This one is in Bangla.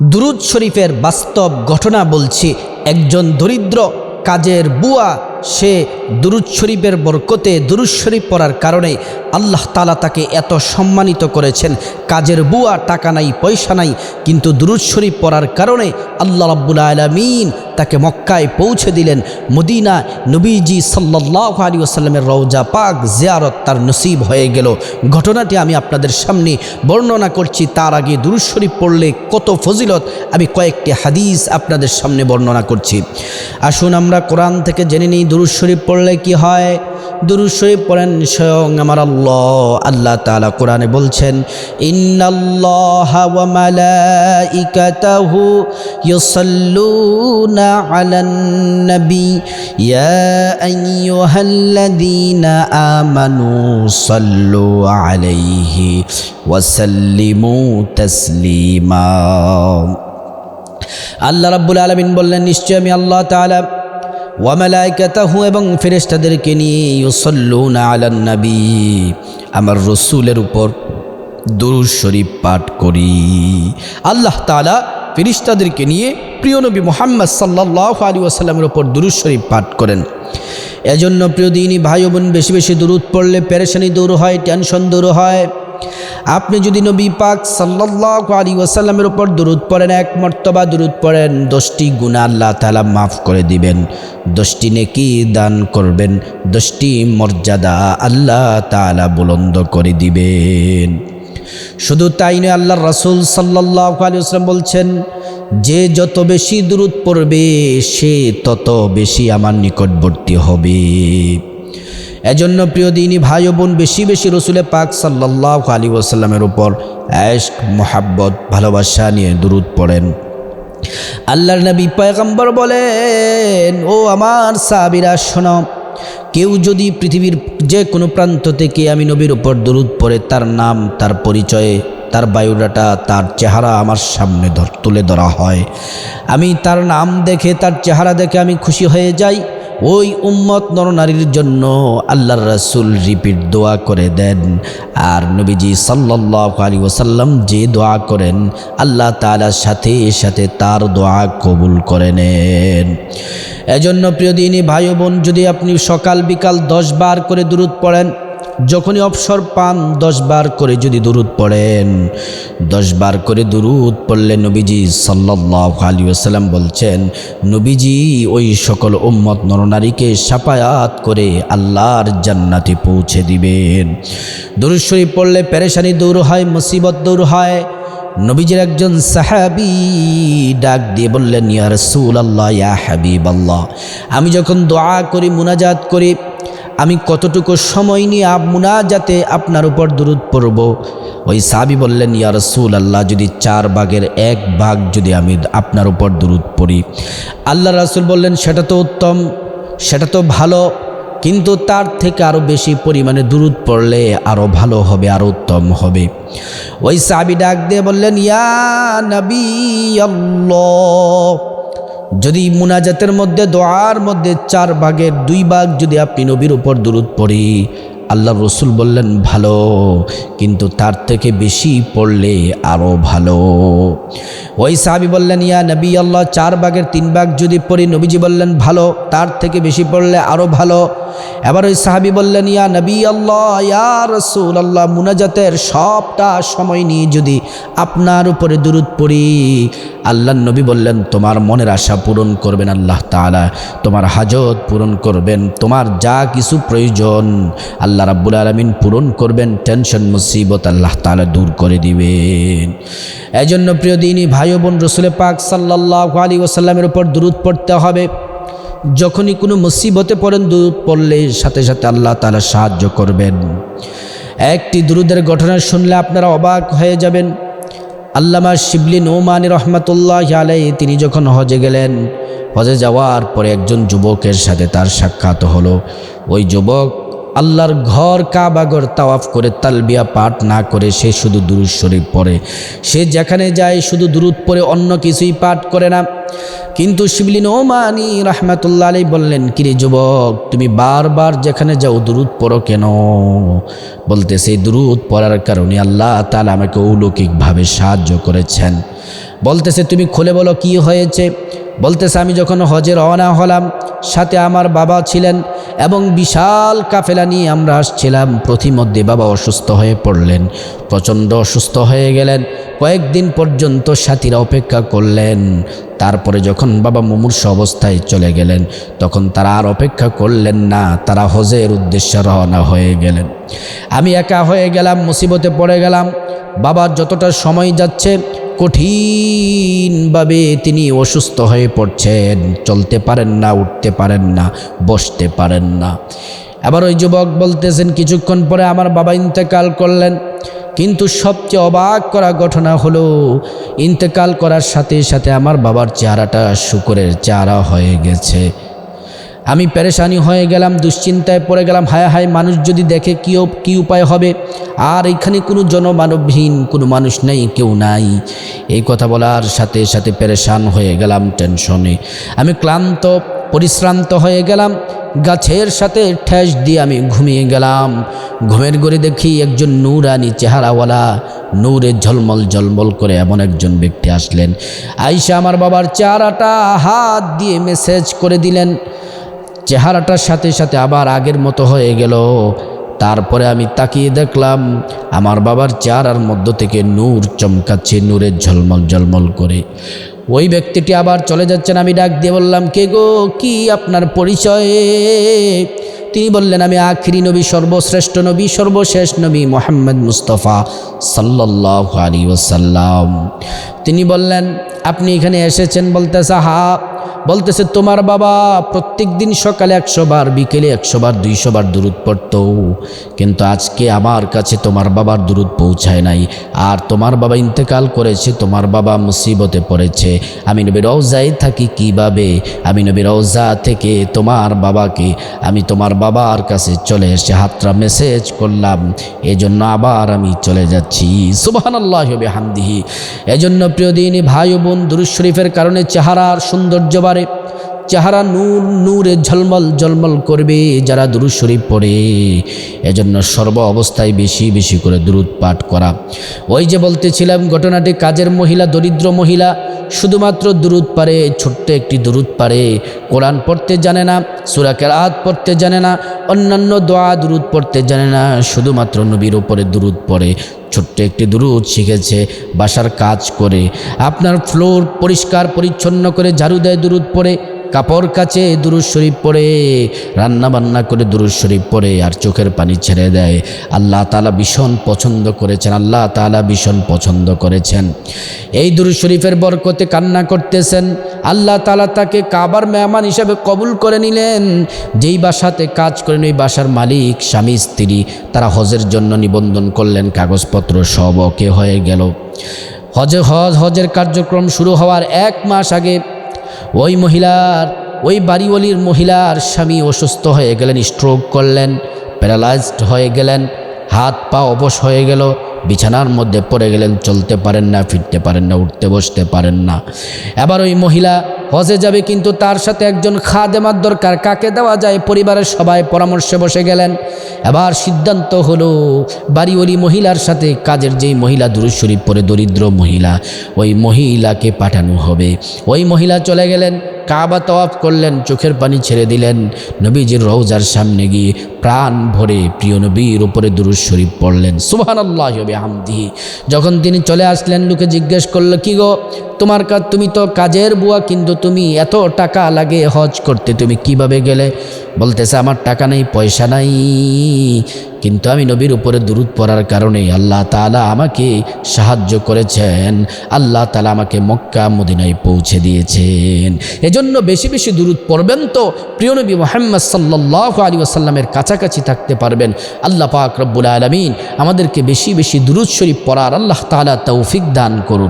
দুরুদ শরীফের বাস্তব ঘটনা বলছি। একজন দরিদ্র কাজের বুয়া সে দুরুদ শরীফের বরকতে দুরুদ শরীফ পড়ার কারণে আল্লাহ তালা তাকে এত সম্মানিত করেছেন। কাজের বুয়া, টাকা নাই, পয়সা নাই, কিন্তু দুরুদ শরীফ পড়ার কারণে আল্লাহ রাব্বুল আলমিন তাকে মক্কায় পৌঁছে দিলেন। মদিনা নবীজি সাল্লাহ আলী আসাল্লামের রওজা পাক জিয়ারত তার নসিব হয়ে গেল। ঘটনাটি আমি আপনাদের সামনে বর্ণনা করছি। তার আগে দুরুদ শরীফ পড়লে কত ফজিলত? আমি কয়েকটি হাদিস আপনাদের সামনে বর্ণনা করছি। আসুন আমরা কোরআন থেকে জেনে নিই দুরুদ শরীফ পড়লে কি হয়? দুরুদ শরীফ পড়েন স্বয়ং আমার আল্লাহ। আল্লাহ তাআলা কোরআনে বলছেন আমানু সাল্লু আলাইহি ওয়া সাল্লিমু তাসলিমা। আল্লাহ রাব্বুল আলামিন বললেন নিশ্চয় আমি আল্লাহ তাআলা ওয়ামালাইকাতাহু এবং ফেরেশতাদেরকে নিয়ে ইউসাল্লুনা আলান নবী, আমার রসুলের উপর দুরূদ শরীফ পাঠ করি। আল্লাহ তালা ফেরেশতাদেরকে নিয়ে প্রিয় নবী মোহাম্মদ সাল্লাল্লাহু আলাইহি ওয়াসাল্লামের উপর দুরূদ শরীফ পাঠ করেন। এজন্য প্রিয় দিনই ভাই বোন, বেশি বেশি দূরত পড়লে পেরেশানি দূর হয়, টেনশন দূর হয়। আপনি যদি নবী পাক সাল্লাল্লাহু আলাইহি ওয়াসাল্লামের উপর দরুদ পড়েন, এক মর্তবা দরুদ পড়েন, দশটি গুনাহ আল্লাহ তাআলা মাফ করে দিবেন। দশটি নেকি দান করবেন, দশটি মর্যাদা আল্লাহ তাআলা বুলন্দ করে দিবেন। শুধু তাই নয় আল্লাহ রাসূল সাল্লাল্লাহু আলাইহি ওয়াসাল্লাম বলছেন, যে যত বেশি দূরত পড়বে, সে তত বেশি আমার নিকটবর্তী হবে। এজন্য প্রিয় দিনই ভাই বোন, বেশি বেশি রসুলে পাক সাল্লাহ আলী ওসাল্লামের উপর অ্যাশক মোহাব্বত, ভালোবাসা নিয়ে দূরত পড়েন। আল্লাহর নবী পয়গম্বর বলেন, ও আমার সাবিরা শোনো, কেউ যদি পৃথিবীর যে কোনো প্রান্ত থেকে আমি নবীর উপর দরুদ পড়ে, তার নাম, তার পরিচয়ে, তার বায়োডাটা, তার চেহারা আমার সামনে তুলে ধরা হয়। আমি তার নাম দেখে, তার চেহারা দেখে আমি খুশি হয়ে যাই। ওই উম্মত নরনারীর জন্য আল্লাহর রাসুল রিপিট দোয়া করে দেন। আর নবীজি সাল্লাহ আলী ওসাল্লাম যে দোয়া করেন, আল্লাহ তালার সাথে সাথে তার দোয়া কবুল করে নেন। এজন্য প্রিয় দিনী ভাই বোন, যদি আপনি সকাল বিকাল দশ বার করে দূরত পড়েন যখনই অবসর পান দশ বার করে যদি দুরুদ পড়েন। দশ বার করে দুরুদ পড়লে নবীজি সাল্লাহ আলী আসাল্লাম বলছেন, নবীজি, ওই সকল উম্মত নরনারীকে সাপায়াত করে আল্লাহর জান্নাতে পৌঁছে দিবেন। দুরুদ পড়লে পেরেশানি দূর হয়, মুসিবত দূর হয়। নবীজির একজন সাহাবি ডাক দিয়ে বললেন, ইয়া রসুল আল্লাহ ইয়া হাবিব আল্লাহ আমি যখন দোয়া করি, মুনাজাত করি আমি কতটুকু সময় নিয়ে আপ যাতে আপনার উপর দূরত পড়ব? ওই সাবি বললেন, ইয়া রসুল আল্লাহ যদি চার ভাগের এক ভাগ যদি আমি আপনার উপর দূরত পড়ি। আল্লাহ রাসুল বললেন, সেটা তো উত্তম, সেটা তো ভালো, কিন্তু তার থেকে আরও বেশি পরিমাণে দূরত পড়লে আরও ভালো হবে আরও উত্তম হবে। ওই সাবি ডাক দিয়ে বললেন, ইয়া নবী যদি মুনাজাতের মধ্যে, দোয়ার মধ্যে চার ভাগের দুই ভাগ যদি আপনি নবীর উপর দূরত পড়ি, আল্লাহ রসুল বললেন, ভালো, কিন্তু তার থেকে বেশি পড়লে আরও ভালো। ওই সাহাবি বললেন, ইয়া নবী আল্লাহ, চার ভাগের তিন ভাগ যদি পড়ি, নবীজি বললেন, ভালো, তার থেকে বেশি পড়লে আরও ভালো। এবার ওই সাহাবি বললেন, ইয়া নবী আল্লাহ, ইয়া রসুল আল্লাহ, মুনাজাতের সবটা সময় নিয়ে যদি আপনার উপরে দূরত পড়ি। আল্লাহ নবী বললেন, তোমার মনের আশা পূরণ করবেন আল্লাহ তালা তোমার হাজত পূরণ করবেন, তোমার যা কিছু প্রয়োজন আল্লাহ রাব্বুল আলমিন পূরণ করবেন, টেনশন, মুসিবত আল্লাহ তালা দূর করে দিবেন। এই জন্য প্রিয় দিনই ভাই বোন রসুলে পাক সাল্লাহ আলী ওসাল্লামের উপর দূরত পড়তে হবে। যখনই কোনো মুসিবতে পড়েন দূরত পড়লে সাথে সাথে আল্লাহ তালা সাহায্য করবেন। একটি দুরুদের ঘটনা শুনলে আপনারা অবাক হয়ে যাবেন। আল্লামা শিবলি নৌমানি রহমতুল্লাহ আলাই তিনি যখন হজে গেলেন, হজে যাওয়ার পরে একজন যুবকের সাথে তার সাক্ষাৎ হলো। ওই যুবক আল্লাহর ঘর কাবাগর তাওয়াফ করে তালবিয়া পাঠ না করে সে শুধু দুরুদ শরীফ পড়ে। সে যেখানে যায় শুধু দুরুদ পড়ে, অন্য কিছুই পাঠ করে না। কিন্তু শিবলিন ও মানি রহমাতুল্লাহ আলী বললেন, কিরে যুবক, তুমি বারবার যেখানে যাও দুরুদ পড়ো কেন? বলতে, সেই দুরুদ পড়ার কারণে আল্লাহ তালা আমাকে অলৌকিকভাবে সাহায্য করেছেন। বলতেছে, তুমি খুলে বলো কি হয়েছে? বলতেছে, আমি যখন হজে রওনা হলাম সাথে আমার বাবা ছিলেন এবং বিশাল কাফেলা নিয়ে আমরা আসছিলাম। প্রতিমধ্যে বাবা অসুস্থ হয়ে পড়লেন, প্রচণ্ড অসুস্থ হয়ে গেলেন। কয়েকদিন পর্যন্ত সাথীরা অপেক্ষা করলেন। তারপরে যখন বাবা মুমূর্ষ অবস্থায় চলে গেলেন, তখন তারা আর অপেক্ষা করলেন না, তারা হজের উদ্দেশ্যে রওনা হয়ে গেলেন। আমি একা হয়ে গেলাম, মুসিবতে পড়ে গেলাম। বাবার যতটা সময় যাচ্ছে কঠিনভাবে তিনি অসুস্থ হয়ে পড়ছেন। চলতে পারেন না, উঠতে পারেন না, বসতে পারেন না। এবার ওই যুবক বলতেছেন, কিছুক্ষণ পরে আমার বাবা ইন্তেকাল করলেন। কিন্তু সবচেয়ে অবাক করা ঘটনা হলো, ইন্তেকাল করার সাথে সাথে আমার বাবার চেহারাটা শুকরের চেহারা হয়ে গেছে। আমি পেরেশানি হয়ে গেলাম, দুশ্চিন্তায় পড়ে গেলাম, হায় হায়, মানুষ যদি দেখে কী কী উপায় হবে? আর এখানে কোনো জনমানবহীন কোনো মানুষ নেই, কেউ নাই। এই কথা বলার সাথে সাথে পেরেশান হয়ে গেলাম টেনশনে। আমি ক্লান্ত, পরিশ্রান্ত হয়ে গেলাম, গাছের সাথে ঠেস দিয়ে আমি ঘুমিয়ে গেলাম। ঘুমের গড়ে দেখি একজন নূরানি চেহারাওয়ালা, নূরে ঝলমল ঝলমল করে এমন একজন ব্যক্তি আসলেন। আইসা আমার বাবার চেহারাটা হাত দিয়ে মেসেজ করে দিলেন চেহারাটার সাথে সাথে আবার আগের মতো হয়ে গেল। তারপরে আমি তাকিয়ে দেখলাম, আমার বাবার চেহারার মধ্য থেকে নূর চমকাচ্ছে নূরের ঝলমল ঝলমল করে। ওই ব্যক্তিটি আবার চলে যাচ্ছেন, আমি ডাক দিয়ে বললাম, কে গো? কি আপনার পরিচয়? তিনি বললেন, আমি আখিরি নবী, সর্বশ্রেষ্ঠ নবী, সর্বশেষ নবী মোহাম্মদ মুস্তফা সাল্লাহ আলী ওসাল্লাম তিনি বললেন, আপনি এখানে এসেছেন বলতেছে, হা, বলতেছে, তোমার বাবা প্রত্যেক দিন সকালে একশো বার, বিকেলে একশো বার, দুইশো বার দূরত পড়ত। কিন্তু আজকে আমার কাছে তোমার বাবার দূরত পৌঁছায় নাই। আর তোমার বাবা ইন্তেকাল করেছে, তোমার বাবা মুসিবতে পড়েছে। আমি নবী রওজায় থাকি কীভাবে? আমি নবী রওজা থেকে তোমার বাবাকে, আমি তোমার বাবার কাছে চলে এসে হাতটা মেসেজ করলাম, এজন্য আবার আমি চলে যাচ্ছি। সুবাহান আল্লাহ হামদিহি এজন্য প্রিয় দিন, ভাই বোন দুরুজ শরীফের কারণে চেহারার সৌন্দর্য বাড়ে, চেহারা নূর, নূরে ঝলমল ঝলমল করবে যারা দুরুদ শরীফ পড়ে। এজন্য সর্ব অবস্থায় বেশি বেশি করে দুরুদ পাঠ করা। ওই যে বলতেছিলাম, ঘটনাটি কাজের মহিলা, দরিদ্র মহিলা শুধুমাত্র দুরুদ পারে, ছোট্ট একটি দুরুদ পারে। কোরআন পড়তে জানে না সুরাকের আত পড়তে জানে না, অন্যান্য দোয়া দুরুদ পড়তে জানে না, শুধুমাত্র নবীর ওপরে দুরুদ পড়ে। ছোট্ট একটি দুরুদ শিখেছে, বাসার কাজ করে। আপনার ফ্লোর পরিষ্কার, পরিচ্ছন্ন করে ঝাড়ু দেয় দুরুদ পড়ে। কাপড় কাছে দুরুজ শরীফ পড়ে রান্না বান্না করে দুরুজ শরীফ পড়ে আর চোখের পানি ছেড়ে দেয়। আল্লাহ তালা ভীষণ পছন্দ করেছেন, আল্লাহ তালা ভীষণ পছন্দ করেছেন। এই দুরুজ শরীফের বরকতে কান্না করতেছেন, আল্লাহ তালা তাকে কাবার মেহমান হিসাবে কবুল করে নিলেন। যেই বাসাতে কাজ করেন, ওই বাসার মালিক, স্বামী, স্ত্রী, তারা হজের জন্য নিবন্ধন করলেন, কাগজপত্র সব ওকে হয়ে গেল। হজে, হজ, হজের কার্যক্রম শুরু হওয়ার এক মাস আগে ওই মহিলার, ওই বাড়িওয়ালির মহিলার স্বামী অসুস্থ হয়ে গেলেন স্ট্রোক করলেন প্যারালাইজড হয়ে গেলেন, হাত পা অবশ হয়ে গেল, বিছানার মধ্যে পড়ে গেলেন, চলতে পারেন না, ফিরতে পারেন না, উঠতে বসতে পারেন না। এবার ওই মহিলা হজে যাবে কিন্তু তার সাথে একজন খা দেমার দরকার। কাকে দেওয়া যায়? পরিবারের সবাই পরামর্শে বসে গেলেন। এবার সিদ্ধান্ত হলো, বাড়িওয়ালি মহিলার সাথে কাজের যেই মহিলা দুরুশরীফ পরে দরিদ্র মহিলা, ওই মহিলাকে পাঠানো হবে। ওই মহিলা চলে গেলেন। কাবা তওয়াফ করলেন, চোখের পানি ছেড়ে দিলেন। নবীজির রৌজার সামনে গিয়ে প্রাণ ভরে প্রিয় নবীর উপরে দুরুজ শরীফ পড়লেন। সুহান আল্লাহ হামদিহি যখন তিনি চলে আসলেন, লোকে জিজ্ঞেস করল, কি গো, তোমার কাজ তুমি তো কাজের বুয়া, কিন্তু তুমি এত টাকা লাগে হজ করতে, তুমি কীভাবে গেলে? বলতেছে, আমার টাকা নেই, পয়সা নাই। কিন্তু আমি নবীর উপরে দূরত পড়ার কারণে আল্লাহ তালা আমাকে সাহায্য করেছেন। আল্লাহ তালা আমাকে মক্কা, মদিনায় পৌঁছে দিয়েছেন। এজন্য বেশি বেশি দূরত পড়বেন তো। প্রিয় নবী মোহাম্মদ সাল্লাহ আলী আসাল্লামের কাছাকাছি থাকতে পারবেন। আল্লাহ পাক রব্বুল আলমিন আমাদেরকে বেশি বেশি দুরুদ শরীফ পড়ার আল্লাহ তালা তৌফিক দান করুন।